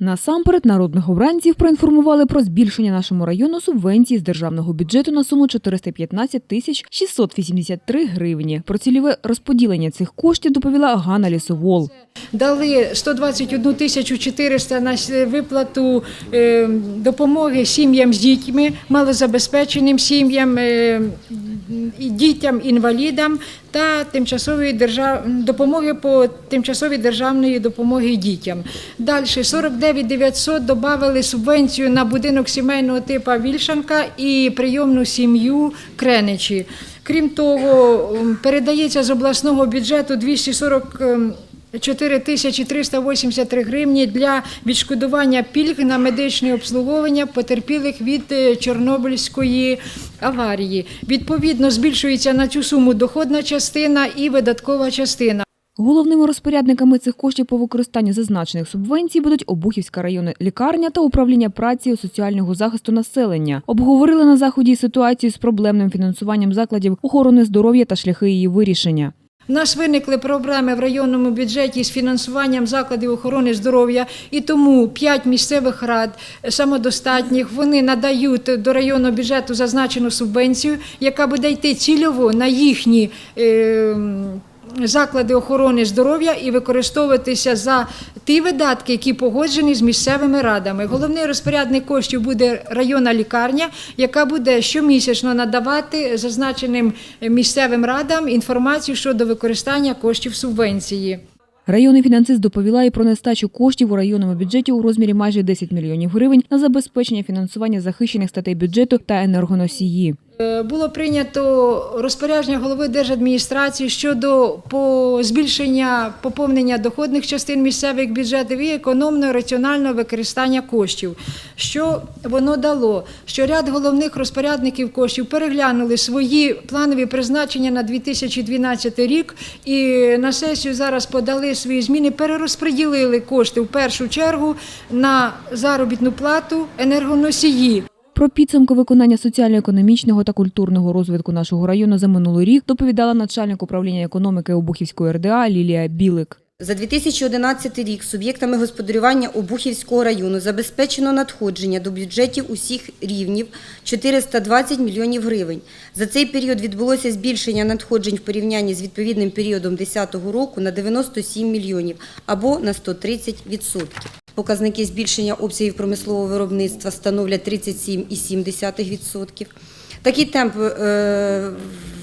Насамперед народних обранців проінформували про збільшення нашому району субвенції з державного бюджету на суму 415 тисяч 683 гривні. Про цільове розподілення цих коштів доповіла Ганна Лісовол. Дали 121 тисячу 400 на виплату е, допомоги сім'ям з дітьми, малозабезпеченим сім'ям, е, і дітям, інвалідам та тимчасової держав... допомоги по тимчасовій державної допомоги дітям. Далі 49 900 додали субвенцію на будинок сімейного типу Вільшанка і прийомну сім'ю Креничі. Крім того, передається з обласного бюджету 240 ем, 4 тисячі 383 гривні для відшкодування пільг на медичне обслуговування потерпілих від е, Чорнобильської аварії. Відповідно, збільшується на цю суму доходна частина і видаткова частина. Головними розпорядниками цих коштів по використанню зазначених субвенцій будуть Обухівська районна лікарня та управління праці і соціального захисту населення. Обговорили на заході ситуацію з проблемним фінансуванням закладів охорони здоров'я та шляхи її вирішення. У нас виникли проблеми в районному бюджеті з фінансуванням закладів охорони здоров'я, і тому п'ять місцевих рад самодостатніх вони надають до районного бюджету зазначену субвенцію, яка буде йти цільово на їхні. е, Заклади охорони здоров'я і використовуватися за ті видатки, які погоджені з місцевими радами. Головний розпорядник коштів буде районна лікарня, яка буде щомісячно надавати зазначеним місцевим радам інформацію щодо використання коштів субвенції. Районний фінансист доповіла і про нестачу коштів у районному бюджеті у розмірі майже 10 мільйонів гривень на забезпечення фінансування захищених статей бюджету та енергоносії. Е, Було прийнято розпорядження голови держадміністрації щодо збільшення поповнення доходних частин місцевих бюджетів і економного раціонального використання коштів. Що воно дало? Що ряд головних розпорядників коштів переглянули свої планові призначення на 2012 рік і на сесію зараз подали свої зміни, перерозподілили кошти в першу чергу на заробітну плату енергоносії. Про підсумки виконання соціально-економічного та культурного розвитку нашого району за минулий рік доповідала начальник управління економіки Обухівської РДА Лілія Білик. За 2011 рік суб'єктами господарювання Обухівського району забезпечено надходження до бюджетів усіх рівнів 420 мільйонів гривень. За цей період відбулося збільшення надходжень в порівнянні з відповідним періодом 2010 року на 97 мільйонів або на 130%. Показники збільшення обсягів промислового виробництва становлять 37,7%. Такий темп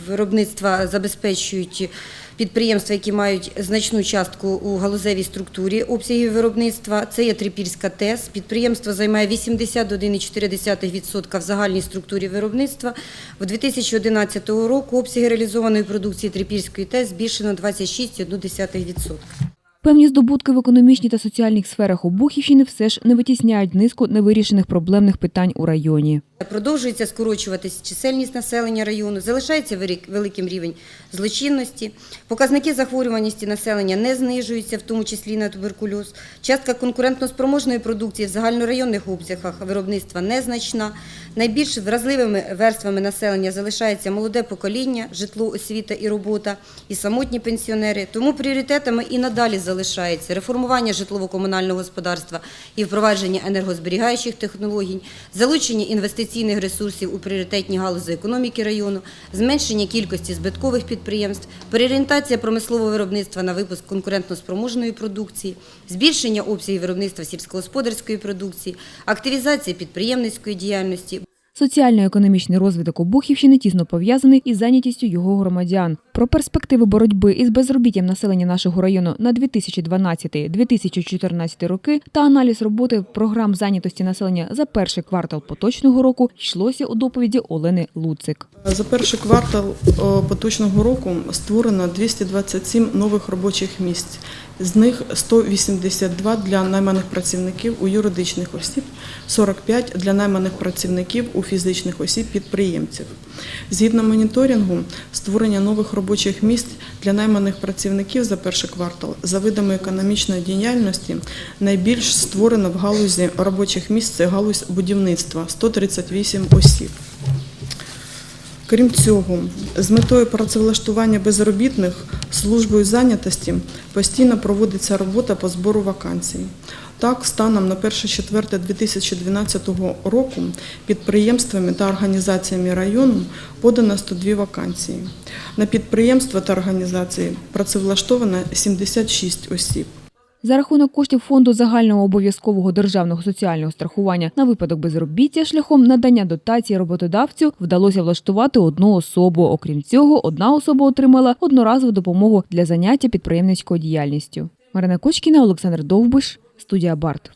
виробництва забезпечують підприємства, які мають значну частку у галузевій структурі обсягів виробництва. Це є Трипільська ТЕС. Підприємство займає 81,4% в загальній структурі виробництва. В 2011 року обсяги реалізованої продукції Трипільської ТЕС збільшено 26,1%. Певні здобутки в економічній та соціальних сферах Обухівщини все ж не витісняють низку невирішених проблемних питань у районі. Продовжується скорочуватись чисельність населення району, залишається велик- великим рівень злочинності, показники захворюваності населення не знижуються, в тому числі на туберкульоз. Частка конкурентноспроможної продукції в загальнорайонних обсягах виробництва незначна. Найбільш вразливими верствами населення залишається молоде покоління, житло, освіта і робота, і самотні пенсіонери. Тому пріоритетами і надалі залишається. Реформування житлово-комунального господарства і впровадження енергозберігаючих технологій, залучення інвестиційних ресурсів у пріоритетні галузі економіки району, зменшення кількості збиткових підприємств, переорієнтація промислового виробництва на випуск конкурентноспроможної продукції, збільшення обсягів виробництва сільськогосподарської продукції, активізація підприємницької діяльності, Соціально-економічний розвиток Обухівщини тісно пов'язаний із зайнятістю його громадян. Про перспективи боротьби із безробіттям населення нашого району на 2012-2014 роки та аналіз роботи програм зайнятості населення за перший квартал поточного року йшлося у доповіді Олени Луцик. За перший квартал поточного року створено 227 нових робочих місць. З них 182 для найманих працівників у юридичних осіб, 45 для найманих працівників у фізичних осіб підприємців. Згідно моніторингу, створення нових робочих місць для найманих працівників за перший квартал за видами економічної діяльності найбільш створено в галузі робочих місць це галузь будівництва 138 осіб. Крім цього, з метою працевлаштування безробітних службою зайнятості постійно проводиться робота по збору вакансій. Так, станом на 1.4.2012 року підприємствами та організаціями району подано 102 вакансії. На підприємства та організації працевлаштовано 76 осіб. За рахунок коштів фонду загального обов'язкового державного соціального страхування на випадок безробіття шляхом надання дотації роботодавцю вдалося влаштувати одну особу. Окрім цього, одна особа отримала одноразову допомогу для заняття підприємницькою діяльністю. Марина Кочкіна, Олександр Довбиш, студія Барт.